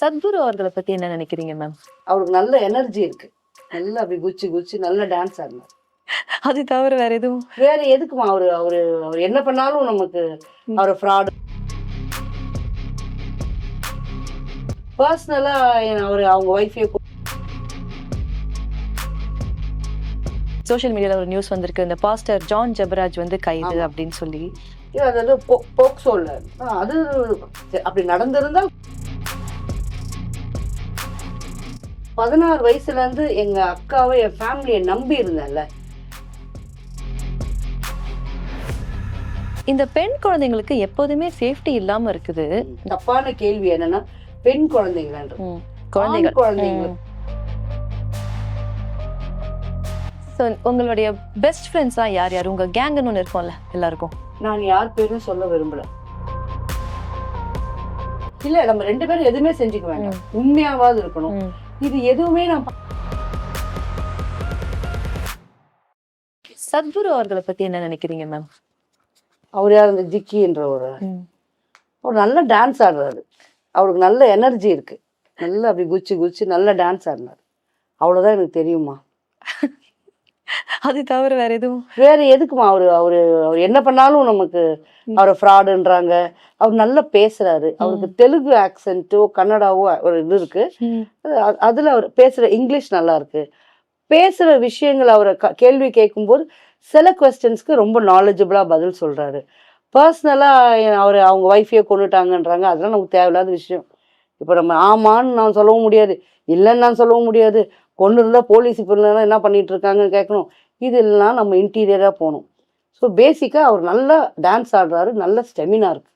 சத்குரு அவர்களை பத்தி என்ன நினைக்கிறீங்க மேம் அவருக்கு நல்ல எனர்ஜி இருக்கு. நல்லா அப்படி குச்சி குச்சி நல்ல டான்ஸ் ஆடினார். அது தவிர வேற எதுவும்? வேற எதுக்குமா அவரு அவரு அவர் என்ன பண்ணாலும் நமக்கு அவர் ஃப்ராடு பர்சனலா அவர் அவங்க ஒய்ஃபையே சோஷியல் மீடியால ஒரு நியூஸ் வந்திருக்கு. இந்த பாஸ்டர் ஜான் ஜெபராஜ் வந்து கைது. அப்படின்னு சொல்லி. அது வந்து போக்சோல. அது அப்படி நடந்திருந்தால் பதினாறு வயசுல இருந்து எங்க அக்காவை என் ஃபேமிலியை நம்பி இருந்தேன்ல. இந்த பெண் குழந்தைங்களுக்கு எப்போதுமே சேஃப்டி இல்லாம இருக்குது. தப்பான கேள்வி என்னன்னா பெண் குழந்தைங்களான்ற. ம். குழந்தைகள். குழந்தைகள் குழந்தைங்க ஸோ உங்களுடைய பெஸ்ட் ஃப்ரெண்ட்ஸா யார் யார்? உங்க கேங்குன்னு ஒன்று இருக்கும்ல எல்லாருக்கும். நான் யார் பேரும் சொல்ல விரும்பல. இல்ல நம்ம ரெண்டு பேரும் எதுவுமே செஞ்சுக்க வேண்டாம். உண்மையாவது இருக்கணும். இது எதுவுமே நான் சத்குரு அவர்களை பத்தி என்ன நினைக்கிறீங்க மேம் அவர் யார் இந்த ஜிக்கின்ற ஒரு அவர் நல்ல டான்ஸ் ஆடுறாரு. அவருக்கு நல்ல எனர்ஜி இருக்கு. நல்லா அப்படி குச்சி குச்சி நல்ல டான்ஸ் ஆடினார். அவ்வளவுதான் எனக்கு தெரியுமா? அது தவிர வேற எதுவும்? வேற எதுக்குமா அவரு அவரு அவர் என்ன பண்ணாலும் நமக்கு அவர் ஃப்ராடுன்றாங்க அவர் நல்லா பேசுறாரு. அவருக்கு தெலுங்கு ஆக்சென்ட்டோ கன்னடாவோ ஒரு இது இருக்கு. அதுல அவர் பேசுற இங்கிலீஷ் நல்லா இருக்கு. பேசுற விஷயங்கள் அவரை க- கேள்வி கேட்கும்போது சில கொஸ்டின்ஸ்க்கு ரொம்ப நாலேஜபிளா பதில் சொல்றாரு. பர்சனலா அவர் அவங்க ஒய்ஃபையே கொண்டுட்டாங்கன்றாங்க. அதெல்லாம் நமக்கு தேவையில்லாத விஷயம். இப்போ நம்ம ஆமான்னு நான் சொல்லவும் முடியாது. இல்லைன்னு நான் சொல்லவும் முடியாது. கொண்டு இருந்தா போலீஸ் இப்போ என்ன பண்ணிட்டு இருக்காங்கன்னு கேட்கணும். இதெல்லாம் நம்ம இன்டீரியரா போகணும். ஸோ பேசிக்கா அவர் நல்லா டான்ஸ் ஆடுறாரு நல்ல ஸ்டெமினா இருக்கு.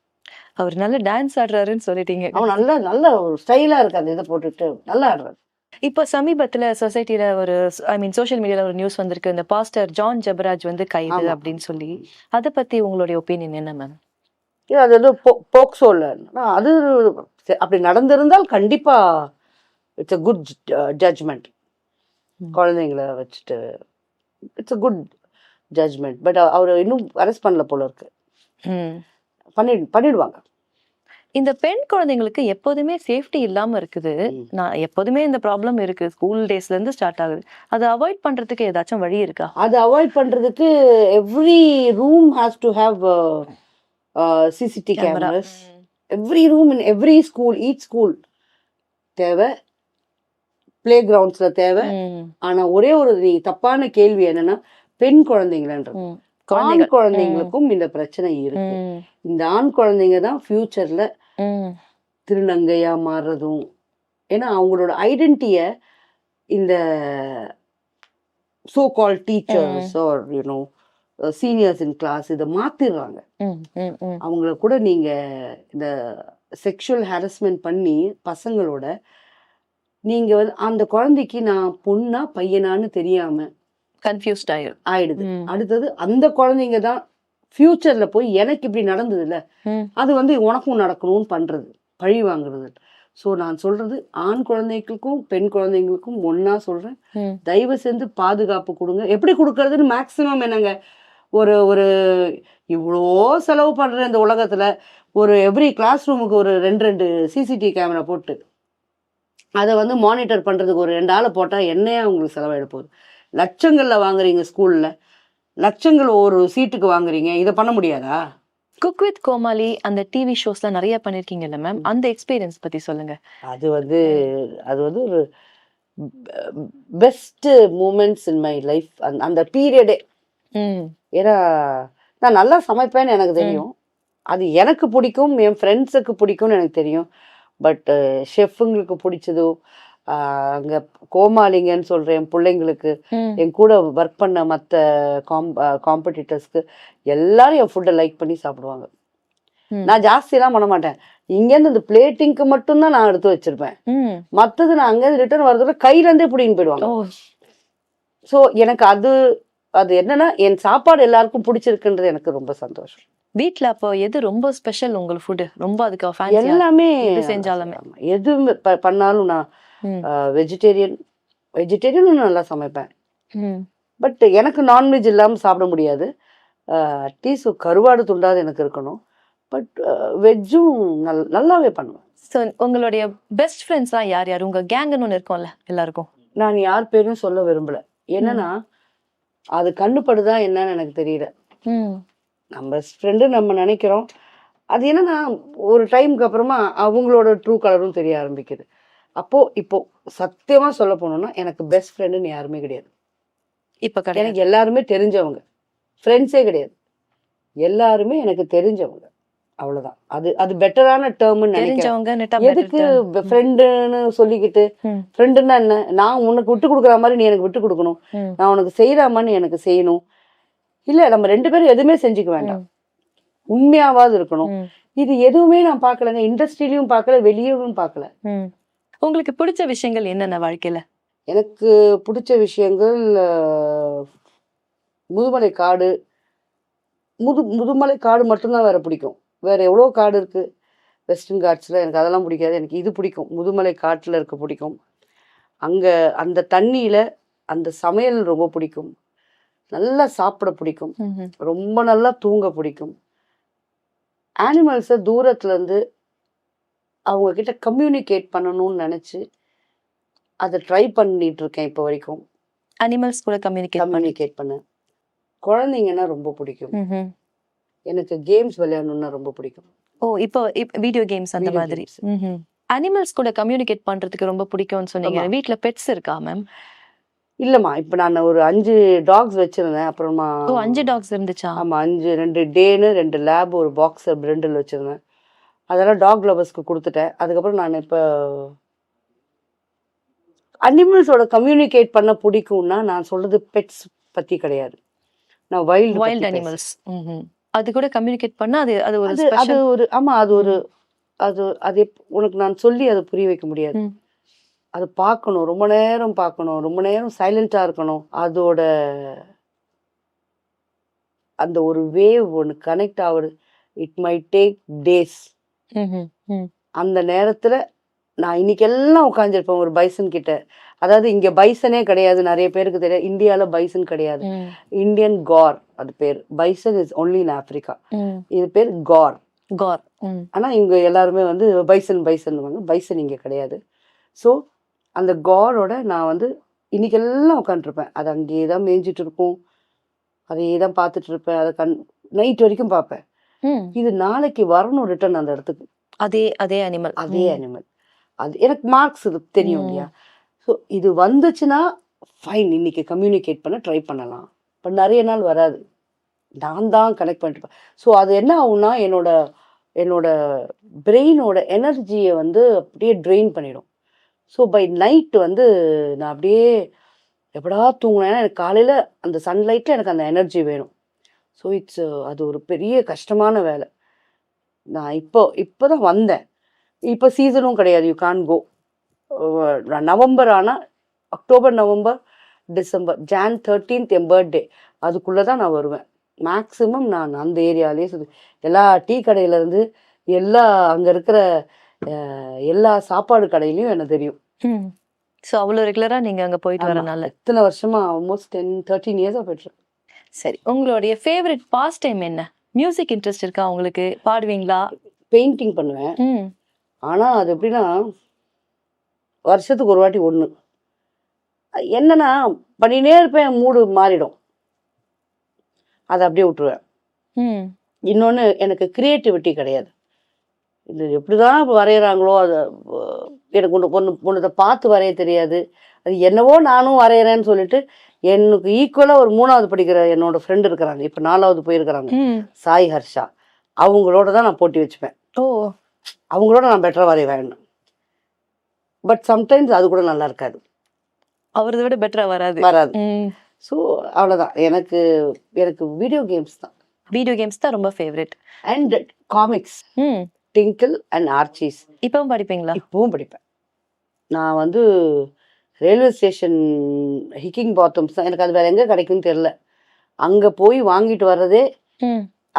அவர் நல்ல டான்ஸ் ஆடுறாருன்னு சொல்லிட்டீங்க. அவன் நல்ல நல்ல ஒரு ஸ்டைலா இருக்கு அந்த இதை போட்டுட்டு நல்லா ஆடுறாரு. இப்போ சமீபத்துல சொசைட்டில ஒரு ஐ மீன் சோஷியல் மீடியால ஒரு நியூஸ் வந்திருக்கு. இந்த பாஸ்டர் ஜான் ஜெபராஜ் வந்து கைது. அப்படின்னு சொல்லி. அத பத்தி உங்களுடைய ஒப்பீனியன் என்ன மேம் இது அது வந்து போ போக்சோல அது அப்படி நடந்திருந்தால் கண்டிப்பா இட்ஸ் அ குட் ஜட்ஜ்மெண்ட். குழந்தைங்கள வச்சுட்டு it's a good judgement but அவர் இன்னும் அரெஸ்ட் பண்ணல போல இருக்கு. பண்ணி பண்ணிடுவாங்க. இந்த பெண் குழந்தைங்களுக்கு எப்போதுமே சேஃப்டி இல்லாம இருக்குது. நான் எப்போதுமே இந்த ப்ராப்ளம் இருக்கு. ஸ்கூல் டேஸ்ல இருந்து ஸ்டார்ட் ஆகுது. அதை அவாய்ட் பண்றதுக்கு ஏதாச்சும் வழி இருக்கா? அதை அவாய்ட் பண்றதுக்கு every room has to have CCTV. Cameras every room in every school each school தேவை. பிளே கிரவுண்ட்ஸ்ல தேவை. ஆனா ஒரே ஒரு நீ தப்பான கேள்வி என்னன்னா பெண் குழந்தைங்களான்றது. ஆண் குழந்தைங்களுக்கும் இந்த பிரச்சனை இருக்கு. இந்த ஆண் குழந்தைங்க தான் ஃபியூச்சர்ல. திருநங்கையா மாறுறதும் ஏன்னா அவங்களோட ஐடென்டிட்டிய இந்த so called teachers are you know seniors in class இதை மாத்திடுறாங்க. அவங்கள கூட நீங்க இந்த செக்ஷுவல் ஹாரஸ்மெண்ட் பண்ணி பசங்களோட நீங்க வந்து அந்த குழந்தைக்கு நான் பொண்ணா பையனான்னு தெரியாம கன்ஃபியூஸ்ட் ஆயிரும் ஆயிடுது. அடுத்தது அந்த குழந்தைங்க தான் ஃபியூச்சர்ல போய் எனக்கு இப்படி நடந்ததுல்ல. ம். அது வந்து உனக்கும் நடக்கணும்னு பண்றது பழி வாங்குறது ஸோ நான் சொல்றது ஆண் குழந்தைகளுக்கும் பெண் குழந்தைங்களுக்கும் ஒண்ணா சொல்றேன். தயவு செஞ்சு பாதுகாப்பு கொடுங்க. எப்படி கொடுக்கறதுன்னு மேக்சிமம் என்னங்க? ஒரு ஒரு இவ்வளோ செலவு பண்ற இந்த உலகத்துல. ஒரு எவ்ரி கிளாஸ் ரூமுக்கு ஒரு ரெண்டு ரெண்டு சிசிடிவி கேமரா போட்டு. அதை வந்து மானிட்டர் பண்றதுக்கு ஒரு ரெண்டு ஆளை போட்டா என்னையா உங்களுக்கு செலவாயிட போகுது? லட்சங்கள்ல வாங்குறீங்க ஸ்கூல்ல லட்சங்கள் ஒரு சீட்டுக்கு வாங்குறீங்க. இதை பண்ண முடியாதா? குக் வித் கோமாளி அந்த டிவி ஷோஸ்லாம் நிறைய பண்ணிருக்கீங்கல்ல மேம் அந்த எக்ஸ்பீரியன்ஸ் பத்தி சொல்லுங்க. அது வந்து அது வந்து ஒரு best moments in my life அந்த அந்த பீரியடே. ஏன்னா நான் நல்லா சமைப்பேன்னு எனக்கு தெரியும். அது எனக்கு பிடிக்கும் என் ஃப்ரெண்ட்ஸுக்கு பிடிக்கும்னு எனக்கு தெரியும். பட் ஷெஃப்புங்களுக்கு பிடிச்சதோ ஆஹ் அங்க கோமாளிங்கன்னு சொல்றேன் என் பிள்ளைங்களுக்கு. என் கூட ஒர்க் பண்ண மற்ற காம் காம்படிட்டர்ஸ்க்கு எல்லாரும் என் ஃபுட்டை லைக் பண்ணி சாப்பிடுவாங்க. நான் ஜாஸ்தியெல்லாம் பண்ண மாட்டேன் இங்கேருந்து இந்த பிளேட்டிங்க்கு மட்டும்தான் நான் எடுத்து வச்சிருப்பேன். மற்றது நான் அங்கேருந்து ரிட்டர்ன் வரதுல கையிலேருந்தே பிடிங்கின்னு போயிடுவாங்க ஸோ எனக்கு அது அது என்னன்னா என் சாப்பாடு எல்லாருக்கும் பிடிச்சிருக்குன்றது எனக்கு ரொம்ப சந்தோஷம். வீட்ல அப்போ எது ரொம்ப ஸ்பெஷல் உங்களுக்கு ஃபுட் ரொம்ப அதுக்கு எல்லாமே செஞ்சாலுமே. எது பண்ணாலும் நான் வெஜிடேரியன் வெஜிடேரியனும் நல்லா சமைப்பேன். பட் எனக்கு நான்வெஜ் இல்லாமல் சாப்பிட முடியாது. அட்லீஸ்ட் கருவாடு துண்டாது எனக்கு இருக்கணும். பட் வெஜ்ஜும் நல் நல்லாவே பண்ணுவேன். ஸோ உங்களுடைய பெஸ்ட் ஃப்ரெண்ட்ஸ்லாம் யார் யார்? உங்க கேங்குன்னு ஒன்று இருக்கும்ல எல்லாருக்கும். நான் யார் பேரும் சொல்ல விரும்பல. என்னன்னா அது கண்ணுப்படுதா என்னன்னு எனக்கு தெரியல. நம்ம ஃப்ரெண்டு நம்ம நினைக்கிறோம். அது என்னன்னா ஒரு டைமுக்கு அப்புறமா அவங்களோட ட்ரூ கலரும் தெரிய ஆரம்பிக்குது. அப்போ இப்போ சத்தியமா சொல்ல போனோம்னா எனக்கு பெஸ்ட் ஃப்ரெண்டுன்னு யாருமே கிடையாது. இப்போ எனக்கு எல்லாருமே தெரிஞ்சவங்க. ஃப்ரெண்ட்ஸே கிடையாது. எல்லாருமே எனக்கு தெரிஞ்சவங்க. அவ்வளவுதான். அது அது பெட்டரான டேர்ம்னு நினைக்கிறேன். எதுக்கு ஃப்ரெண்டுன்னு சொல்லிக்கிட்டு. ஃப்ரெண்டுன்னா என்ன? நான் உனக்கு விட்டு கொடுக்குற மாதிரி நீ எனக்கு விட்டு கொடுக்கணும். நான் உனக்கு செய்யறாம நீ எனக்கு செய்யணும். இல்ல நம்ம ரெண்டு பேரும் எதுவுமே செஞ்சுக்க வேண்டாம். உண்மையாவது இருக்கணும். இது எதுவுமே நான் பார்க்கலங்க. இண்டஸ்ட்ரியிலயும் பார்க்கல வெளியவும் பார்க்கல. ம். உங்களுக்கு பிடிச்ச விஷயங்கள் என்னென்ன வாழ்க்கையில? எனக்கு பிடிச்ச விஷயங்கள் முதுமலை காடு. முது முதுமலை காடு மட்டும்தான் வேற பிடிக்கும். வேற எவ்வளோ காடு இருக்கு? வெஸ்டர்ன் காட்ஸில் எனக்கு அதெல்லாம் பிடிக்காது. எனக்கு இது பிடிக்கும். முதுமலை காட்டில் இருக்க பிடிக்கும். அங்கே அந்த தண்ணியில் அந்த சமையல் ரொம்ப பிடிக்கும். நல்லா சாப்பிட பிடிக்கும். ரொம்ப நல்லா தூங்க பிடிக்கும். ஆனிமல்ஸை தூரத்துலேருந்து அவங்க கிட்ட கம்யூனிகேட் பண்ணணும்னு நினச்சி அதை ட்ரை பண்ணிட்டு இருக்கேன் இப்போ வரைக்கும். அனிமல்ஸ் கூட கம்யூனிகேட் கம்யூனிகேட் பண்ண. குழந்தைங்கன்னா ரொம்ப பிடிக்கும். எனக்கு கேம்ஸ் விளையாடணும்னா ரொம்ப பிடிக்கும். ஓ இப்போ வீடியோ கேம்ஸ் அந்த மாதிரி. அனிமல்ஸ் கூட கம்யூனிகேட் பண்றதுக்கு ரொம்ப பிடிக்கும்னு சொன்னீங்க. ஆமா. வீட்ல பெட்ஸ் இருக்கா மேம் இல்லைம்மா இப்போ நான் ஒரு அஞ்சு டாக்ஸ் வச்சிருந்தேன். அப்புறமா ஓ அஞ்சு டாக்ஸ் இருந்துச்சா? ஆமாம் அஞ்சு ரெண்டு டேனு ரெண்டு லேப் ஒரு பாக்ஸர் பிரெண்டில் வச்சுருந்தேன். அதெல்லாம் டாக் லவர்ஸ்க்கு கொடுத்துட்டேன். அதுக்கப்புறம் நான் இப்போ அனிமல்ஸோட கம்யூனிகேட் பண்ண பிடிக்கும்னா நான் சொல்றது பெட்ஸ் பற்றி கிடையாது. நான் வைல்டு வைல்ட் அனிமல்ஸ் அது கூட கம்யூனிகேட் பண்ணா அது அது ஒரு அது ஒரு ஆமா அது ஒரு அது அது உனக்கு நான் சொல்லி அதை புரிய வைக்க முடியாது. அது பார்க்கணும் ரொம்ப நேரம் பார்க்கணும் ரொம்ப நேரம் சைலண்டா இருக்கணும். அதோட அந்த ஒரு வேவ் ஒன்று கனெக்ட் ஆகுது. இட் மை டேக் டேஸ் அந்த நேரத்துல நான் இன்னைக்கு எல்லாம் உட்காந்துருப்பேன் ஒரு பைசன் கிட்ட. அதாவது இங்க பைசனே கிடையாது நிறைய பேருக்கு தெரியாது. இந்தியால பைசன் கிடையாது. இந்தியன் கார் அது பேர். Bison is only in Africa இது பேர் கார். கார். ஆனால் இங்கே எல்லாருமே வந்து பைசன் பைசன்னுவாங்க பைசன் இங்கே கிடையாது. ஸோ அந்த காடோட நான் வந்து இன்னைக்கெல்லாம் உட்காந்துருப்பேன் அது அங்கேயே தான் மேய்ஞ்சிட்டு இருக்கும் அதையே தான் பார்த்துட்டு இருப்பேன் அதை கண் நைட் வரைக்கும் பார்ப்பேன். இது நாளைக்கு வரணும் ரிட்டர்ன் அந்த இடத்துக்கு. அதே அதே அனிமல் அதே அனிமல் அது எனக்கு மார்க்ஸ் இது தெரியும். இல்லையா? ஸோ இது வந்துச்சுன்னா ஃபைன் இன்றைக்கி கம்யூனிகேட் பண்ண ட்ரை பண்ணலாம். இப்போ நிறைய நாள் வராது. நான் தான் கனெக்ட் பண்ணிட்டு ஸோ அது என்ன ஆகும்னா என்னோட என்னோட பிரெயினோட எனர்ஜியை வந்து அப்படியே ட்ரெயின் பண்ணிடும். ஸோ பை நைட் வந்து நான் அப்படியே எப்படா தூங்கினேன்னா எனக்கு காலையில் அந்த சன்லைட்டில் எனக்கு அந்த எனர்ஜி வேணும். ஸோ இட்ஸ் அது ஒரு பெரிய கஷ்டமான வேலை. நான் இப்போ இப்போ தான் வந்தேன். இப்போ சீசனும் கிடையாது. யூ கான் கோ நவம்பர் ஆனால் October November December Jan thirteenth என் பர்த்டே. அதுக்குள்ளே தான் நான் வருவேன். மேக்ஸிமம் நான் அந்த ஏரியாலேயே சுற்றி எல்லா டீ கடையிலேருந்து எல்லா அங்கே இருக்கிற எல்லா சாப்பாடு கடையிலையும் எனக்கு தெரியும். சோ அவ்வளவு ரெகுலரா நீங்க அங்க போயிட்டு. வரனால. எத்தனை வருஷமா? ஆல்மோஸ்ட் டென் தேர்ட்டீன் இயர்ஸாக போயிட்டுருக்கேன் சரி உங்களுடைய ஃபேவரட் பாஸ் டைம் என்ன? மியூசிக் இன்ட்ரெஸ்ட் இருக்கா உங்களுக்கு? பாடுவீங்களா? பெயிண்டிங் பண்ணுவேன். ஆனால் அது எப்படின்னா வருஷத்துக்கு ஒரு வாட்டி ஒன்று என்னன்னா பண்ணினே இருப்பேன் மூடு மாறிடும். அதை அப்படியே விட்டுருவேன். இன்னொன்று எனக்கு கிரியேட்டிவிட்டி கிடையாது. இது எப்படி தான் வரைகிறாங்களோ அது எனக்கு ஒன்று ஒன்று ஒன்றத்தை பார்த்து வரைய தெரியாது. அது என்னவோ நானும் வரைகிறேன்னு சொல்லிட்டு எனக்கு ஈக்குவலாக ஒரு மூணாவது படிக்கிற என்னோட ஃப்ரெண்டு இருக்கிறாங்க. இப்போ நாலாவது போயிருக்கிறாங்க. சாய் ஹர்ஷா. அவங்களோட தான் நான் போட்டி வச்சுப்பேன். ஓ. அவங்களோட நான் பெட்டராக வரைவேன் பட் சம்டைம்ஸ் அது கூட நல்லா இருக்காது. அவரதை விட பெட்டரா வராது. வராது. ஸோ அவ்வளோதான் எனக்கு எனக்கு வீடியோ கேம்ஸ் தான். வீடியோ கேம்ஸ் தான் ரொம்ப favourite and comics Tinkle and Archies இப்பவும் படிப்பீங்களா? இப்பவும் படிப்பேன். நான் வந்து ரயில்வே ஸ்டேஷன் ஹிக்கிங் பாத்தம்ஸ் தான். எனக்கு அது வேற எங்கே கிடைக்கும்னு தெரில அங்கே போய் வாங்கிட்டு வர்றதே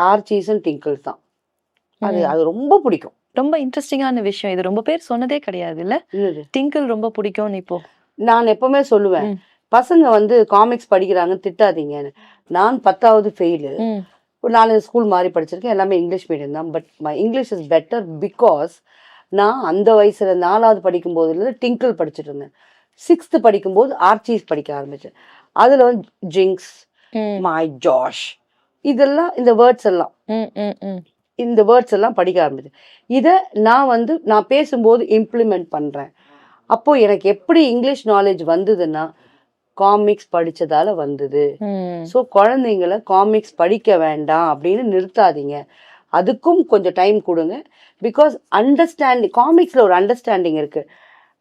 ஆர்ச்சிஸ் அண்ட் டிங்கிள்ஸ் தான். அது. அது ரொம்ப பிடிக்கும். ரொம்ப இன்ட்ரெஸ்டிங்கான விஷயம். இது ரொம்ப பேர் சொன்னதே கிடையாது இல்ல? டிங்கிள் ரொம்ப பிடிக்கும்னு இப்போ. நான் எப்பவுமே சொல்லுவேன். பசங்க வந்து காமிக்ஸ் படிக்கிறாங்கன்னு திட்டாதீங்கன்னு. நான் பத்தாவது ஃபெயிலு ஒரு நாலு ஸ்கூல் மாறி படிச்சிருக்கேன். எல்லாமே இங்கிலீஷ் மீடியம் தான். But my English is better because நான் அந்த வயசுல நாலாவது படிக்கும் போதுல டிங்கிள் படிச்சுட்டு இருந்தேன். சிக்ஸ்த்து படிக்கும்போது ஆர்ச்சிஸ் படிக்க ஆரம்பிச்சேன். அதில் வந்து ஜிங்ஸ் ம், ஜாஷ் இதெல்லாம் இந்த வேர்ட்ஸ் எல்லாம். இந்த வேர்ட்ஸ் எல்லாம் படிக்க ஆரம்பிச்சேன். இதை நான் வந்து நான் பேசும்போது இம்ப்ளிமெண்ட் பண்ணுறேன் அப்போ எனக்கு எப்படி இங்கிலீஷ் நாலேஜ் வந்ததுன்னா காமிக்ஸ் படிச்சதால வந்தது. ஸோ குழந்தைங்கள காமிக்ஸ் படிக்க வேண்டாம் அப்படின்னு நிறுத்தாதீங்க. அதுக்கும் கொஞ்சம் டைம் கொடுங்க. பிகாஸ் அண்டர்ஸ்டாண்டிங் காமிக்ஸில் ஒரு அண்டர்ஸ்டாண்டிங் இருக்கு.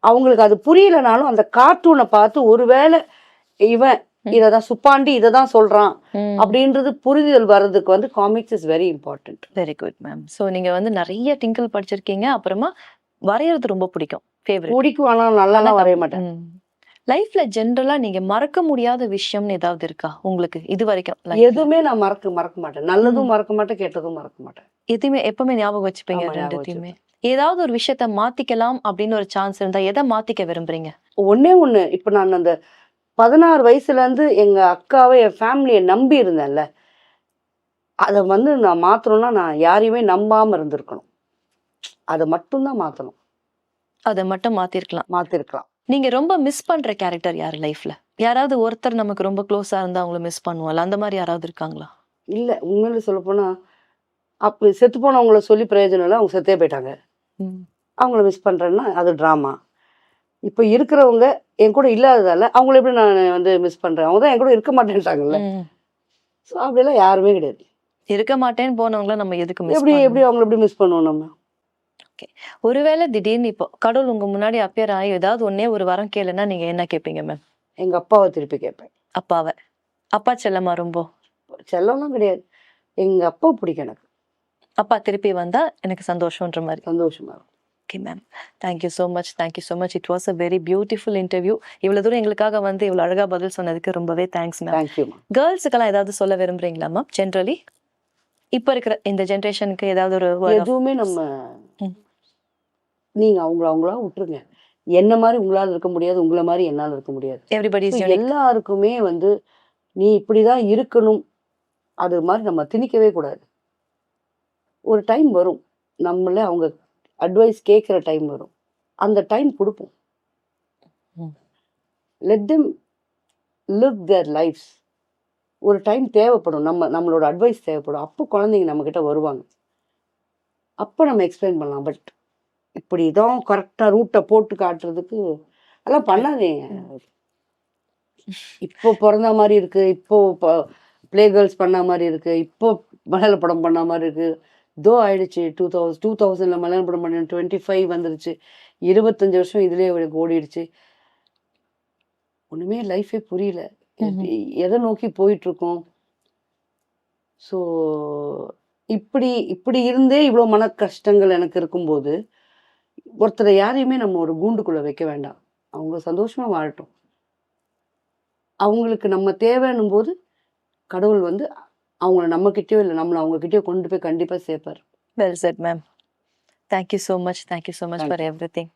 அவங்களுக்கு அது புரியலனாலும் அந்த கார்ட்டூனை பார்த்து ஒருவேளை இவன் இதை தான் சுப்பாண்டி இதை தான் சொல்றான். அப்படின்றது புரிதல் வர்றதுக்கு வந்து comics is very important very good ma'am so நீங்க வந்து நிறைய டிங்கிள் படிச்சிருக்கீங்க. அப்புறமா வரையறது ரொம்ப பிடிக்கும். ஃபேவரட் பிடிக்கும் ஆனால் நல்லாலாம் வரைய மாட்டேன். லைஃப்ல ஜென்ரலா நீங்க மறக்க முடியாத விஷயம்னு ஏதாவது இருக்கா? உங்களுக்கு இது வரைக்கும்? எதுவுமே நான் மறக்க மறக்க மாட்டேன். நல்லதும் மறக்க மாட்டேன் கெட்டதும் மறக்க மாட்டேன். எதுவுமே எப்பவுமே ஞாபகம் வச்சுப்பீங்க ரெண்டுத்தையுமே ஏதாவது ஒரு விஷயத்த மாத்திக்கலாம் அப்படின்னு ஒரு சான்ஸ் இருந்தா எதை மாத்திக்க விரும்புறீங்க? ஒண்ணே ஒண்ணு. இப்ப நான் அந்த பதினாறு வயசுல இருந்து எங்க அக்காவை என் ஃபேமிலியை நம்பி இருந்தேன்ல. அதை வந்து நான் மாத்தணும்னா நான் யாரையுமே நம்பாம இருந்திருக்கணும். அதை மட்டும்தான் மாத்தணும். அதை மட்டும் மாத்திருக்கலாம். மாத்திருக்கலாம். நீங்க ரொம்ப மிஸ் பண்ற கேரக்டர் யார் லைஃப்ல யாராவது ஒருத்தர் நமக்கு ரொம்ப க்ளோஸா இருந்தா அவங்கள மிஸ் பண்ணுவோம்ல அந்த மாதிரி யாராவது இருக்காங்களா? இல்ல உண்மையில சொல்ல போனா அப்ப செத்து போனவங்கள சொல்லி பிரயோஜனம் இல்லை அவங்க செத்தே போயிட்டாங்க. அவங்கள மிஸ் பண்றேன்னா அது ட்ராமா இப்போ இருக்கிறவங்க என் கூட இல்லாததால அவங்கள எப்படி நான் வந்து மிஸ் பண்றேன்? அவங்க தான் என் கூட இருக்க மாட்டேன்ட்டாங்கல்ல. ஸோ அப்படியெல்லாம் யாருமே கிடையாது. இருக்க மாட்டேன்னு போனவங்கள நம்ம எதுக்கு எப்படி எப்படி அவங்கள எப்படி மிஸ் பண்ணுவோம் நம்ம? ஒருவேளை திடீர்னு இப்போ கடவுள் உங்க முன்னாடி அப்பியர் ஆகி ஏதாவது ஒன்னே ஒரு வரம் கேளுன்னா நீங்க என்ன கேட்பீங்க மேம் எங்க அப்பாவை திருப்பி கேட்பேன். அப்பாவை. அப்பா செல்லமா ரொம்ப? செல்லம்லாம் கிடையாது. எங்க அப்பா பிடிக்கும் எனக்கு. அப்பா திருப்பி வந்தா எனக்கு சந்தோஷம்ன்ற மாதிரி. சந்தோஷமா இருக்கும். Okay ma'am thank you so much thank you so much it was a very beautiful interview இவ்வளவு தூரம் எங்களுக்காக வந்து இவ்வளவு அழகா பதில் சொன்னதுக்கு ரொம்பவே தேங்க்ஸ் மேம் தேங்க்யூமா கேர்ள்ஸுக்கெல்லாம் ஏதாவது சொல்ல விரும்புறீங்களா மேம் ஜென்ரலி இப்போ இருக்கிற இந்த ஜென்ரேஷனுக்கு ஏதாவது ஒரு எதுவுமே நம்ம ம். நீங்க அவங்கள அவங்களா விட்டுருங்க. என்ன மாதிரி உங்களால இருக்க முடியாது உங்களை மாதிரி என்னால இருக்க முடியாது. Unique. எல்லாருக்குமே வந்து நீ இப்படிதான் இருக்கணும். அது மாதிரி நம்ம திணிக்கவே கூடாது. ஒரு டைம் வரும். நம்மள அவங்க அட்வைஸ் கேட்குற டைம் வரும். அந்த டைம் கொடுப்போம். Let them live their lifes ஒரு டைம் தேவைப்படும். நம்ம நம்மளோட அட்வைஸ் தேவைப்படும். அப்போ குழந்தைங்க நம்மக்கிட்ட வருவாங்க. அப்போ நம்ம எக்ஸ்பிளைன் பண்ணலாம். பட் இப்படி தான் கரெக்டாக ரூட்டை போட்டு காட்டுறதுக்கு அதெல்லாம் பண்ணாதீங்க. இப்போ பிறந்த மாதிரி இருக்கு. இப்போ ப்ளே கேர்ள்ஸ் பண்ண மாதிரி இருக்கு. இப்போ மலையாள படம் பண்ண மாதிரி இருக்கு. தோ ஆயிடுச்சு. டூ தௌசண்ட் டூ தௌசண்ட்ல மலையாள படம் பண்ண டுவெண்ட்டி ஃபைவ் வந்துருச்சு. இருபத்தஞ்சு வருஷம் இதுலயே அவளுக்கு ஓடிடுச்சு. ஒண்ணுமே லைஃபே புரியல. எதை நோக்கி போயிட்டு இருக்கோம் ஸோ இப்படி இப்படி இருந்தே இவ்வளோ மன கஷ்டங்கள் எனக்கு இருக்கும்போது ஒருத்தரை யாரையுமே நம்ம ஒரு கூண்டுக்குள்ள வைக்க வேண்டாம். அவங்க சந்தோஷமா வாழட்டும். அவங்களுக்கு நம்ம தேவைன்னும் போது கடவுள் வந்து அவங்கள நம்ம கிட்டயோ இல்லை நம்மளை அவங்க கிட்டயோ கொண்டு போய் கண்டிப்பா சேர்ப்பார். Well said ma'am thank you so much thank you so much for everything